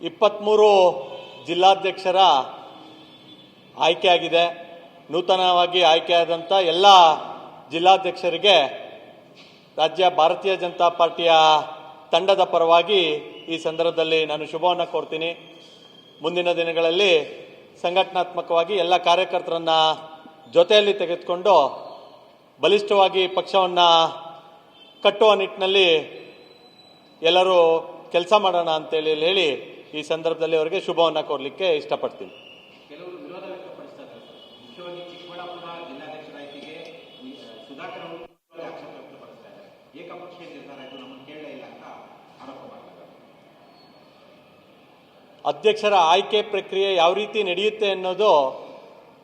ಇಪ್ಪತ್ತ್ಮೂರು ಜಿಲ್ಲಾಧ್ಯಕ್ಷರ ಆಯ್ಕೆಯಾಗಿದೆ. ನೂತನವಾಗಿ ಆಯ್ಕೆಯಾದಂಥ ಎಲ್ಲ ಜಿಲ್ಲಾಧ್ಯಕ್ಷರಿಗೆ ರಾಜ್ಯ ಭಾರತೀಯ ಜನತಾ ಪಾರ್ಟಿಯ ತಂಡದ ಪರವಾಗಿ ಈ ಸಂದರ್ಭದಲ್ಲಿ ನಾನು ಶುಭವನ್ನು ಕೋರ್ತೀನಿ. ಮುಂದಿನ ದಿನಗಳಲ್ಲಿ ಸಂಘಟನಾತ್ಮಕವಾಗಿ ಎಲ್ಲ ಕಾರ್ಯಕರ್ತರನ್ನ ಜೊತೆಯಲ್ಲಿ ತೆಗೆದುಕೊಂಡು ಬಲಿಷ್ಠವಾಗಿ ಪಕ್ಷವನ್ನು ಕಟ್ಟುವ ನಿಟ್ಟಿನಲ್ಲಿ ಎಲ್ಲರೂ ಕೆಲಸ ಮಾಡೋಣ ಅಂತೇಳಿ ಹೇಳಿ ಈ ಸಂದರ್ಭದಲ್ಲಿ ಅವರಿಗೆ ಶುಭವನ್ನು ಕೋರಲಿಕ್ಕೆ ಇಷ್ಟಪಡ್ತೀನಿ. ಅಧ್ಯಕ್ಷರ ಆಯ್ಕೆ ಪ್ರಕ್ರಿಯೆ ಯಾವ ರೀತಿ ನಡೆಯುತ್ತೆ ಅನ್ನೋದು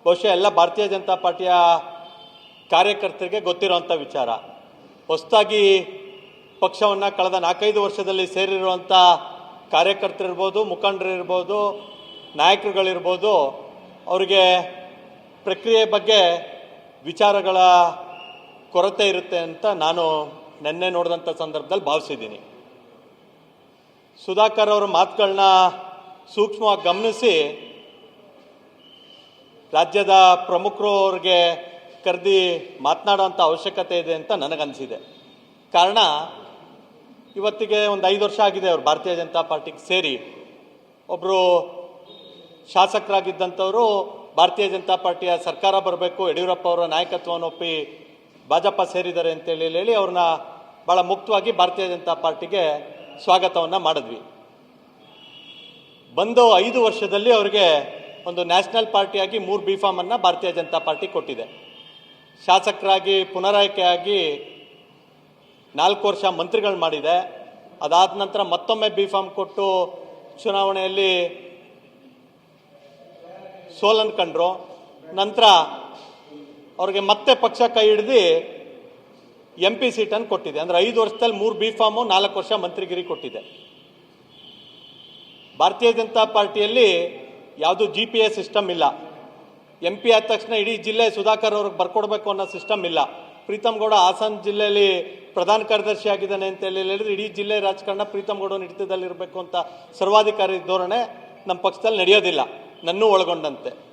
ಬಹುಶಃ ಎಲ್ಲ ಭಾರತೀಯ ಜನತಾ ಪಾರ್ಟಿಯ ಕಾರ್ಯಕರ್ತರಿಗೆ ಗೊತ್ತಿರುವಂಥ ವಿಚಾರ. ಹೊಸದಾಗಿ ಪಕ್ಷವನ್ನು ಕಳೆದ ನಾಲ್ಕೈದು ವರ್ಷದಲ್ಲಿ ಸೇರಿರುವಂಥ ಕಾರ್ಯಕರ್ತರಿರ್ಬೋದು, ಮುಖಂಡರಿರ್ಬೋದು, ನಾಯಕರುಗಳಿರ್ಬೋದು, ಅವರಿಗೆ ಪ್ರಕ್ರಿಯೆ ಬಗ್ಗೆ ವಿಚಾರಗಳ ಕೊರತೆ ಇರುತ್ತೆ ಅಂತ ನಾನು ನಿನ್ನೆ ನೋಡಿದಂಥ ಸಂದರ್ಭದಲ್ಲಿ ಭಾವಿಸಿದ್ದೀನಿ. ಸುಧಾಕರ್ ಅವರ ಮಾತುಗಳನ್ನ ಸೂಕ್ಷ್ಮವಾಗಿ ಗಮನಿಸಿ, ರಾಜ್ಯದ ಪ್ರಮುಖರು ಅವ್ರಿಗೆ ಕರೆದಿ ಮಾತನಾಡೋಂಥ ಅವಶ್ಯಕತೆ ಇದೆ ಅಂತ ನನಗನ್ಸಿದೆ. ಕಾರಣ ಇವತ್ತಿಗೆ ಒಂದು ಐದು ವರ್ಷ ಆಗಿದೆ ಅವರು ಭಾರತೀಯ ಜನತಾ ಪಾರ್ಟಿಗೆ ಸೇರಿ. ಒಬ್ಬರು ಶಾಸಕರಾಗಿದ್ದಂಥವರು ಭಾರತೀಯ ಜನತಾ ಪಾರ್ಟಿಯ ಸರ್ಕಾರ ಬರಬೇಕು, ಯಡಿಯೂರಪ್ಪ ಅವರ ನಾಯಕತ್ವವನ್ನು ಒಪ್ಪಿ ಭಾಜಪ ಸೇರಿದ್ದಾರೆ ಅಂತೇಳಿ ಹೇಳಿ ಅವ್ರನ್ನ ಭಾಳ ಮುಕ್ತವಾಗಿ ಭಾರತೀಯ ಜನತಾ ಪಾರ್ಟಿಗೆ ಸ್ವಾಗತವನ್ನು ಮಾಡಿದ್ವಿ. ಬಂದು ಐದು ವರ್ಷದಲ್ಲಿ ಅವರಿಗೆ ಒಂದು ನ್ಯಾಷನಲ್ ಪಾರ್ಟಿಯಾಗಿ ಮೂರು ಬಿ ಫಾರ್ಮನ್ನು ಭಾರತೀಯ ಜನತಾ ಪಾರ್ಟಿ ಕೊಟ್ಟಿದೆ. ಶಾಸಕರಾಗಿ, ಪುನರಾಯ್ಕೆಯಾಗಿ ನಾಲ್ಕು ವರ್ಷ ಮಂತ್ರಿಗಳು ಮಾಡಿದೆ. ಅದಾದ ನಂತರ ಮತ್ತೊಮ್ಮೆ ಬಿ ಫಾರ್ಮ್ ಕೊಟ್ಟು ಚುನಾವಣೆಯಲ್ಲಿ ಸೋಲನ್ ಕಂಡ್ರು. ನಂತರ ಅವ್ರಿಗೆ ಮತ್ತೆ ಪಕ್ಷ ಕೈ ಹಿಡ್ದು ಎಂ ಪಿ ಸೀಟನ್ನು ಕೊಟ್ಟಿದೆ. ಅಂದರೆ ಐದು ವರ್ಷದಲ್ಲಿ ಮೂರು ಬಿ ಫಾರ್ಮು, ನಾಲ್ಕು ವರ್ಷ ಮಂತ್ರಿಗಿರಿ ಕೊಟ್ಟಿದೆ. ಭಾರತೀಯ ಜನತಾ ಪಾರ್ಟಿಯಲ್ಲಿ ಯಾವುದು ಜಿ ಪಿ ಎಸ್ ಸಿಸ್ಟಮ್ ಇಲ್ಲ. ಎಂ ಪಿ ಆದ ತಕ್ಷಣ ಇಡೀ ಜಿಲ್ಲೆ ಸುಧಾಕರ್ ಅವ್ರಿಗೆ ಬರ್ಕೊಡ್ಬೇಕು ಅನ್ನೋ ಸಿಸ್ಟಮ್ ಇಲ್ಲ. ಪ್ರೀತಮ್ ಗೌಡ ಹಾಸನ್ ಜಿಲ್ಲೆಯಲ್ಲಿ ಪ್ರಧಾನ ಕಾರ್ಯದರ್ಶಿ ಆಗಿದ್ದಾನೆ ಅಂತ ಹೇಳಿ ಹೇಳಿದ್ರೆ ಇಡೀ ಜಿಲ್ಲೆ ರಾಜಕಾರಣ ಪ್ರೀತಮ್ ಗೌಡನ ಹಿಡಿತದಲ್ಲಿರಬೇಕು ಅಂತ ಸರ್ವಾಧಿಕಾರಿ ಧೋರಣೆ ನಮ್ಮ ಪಕ್ಷದಲ್ಲಿ ನಡೆಯೋದಿಲ್ಲ. ನನ್ನೂ ಒಳಗೊಂಡಂತೆ.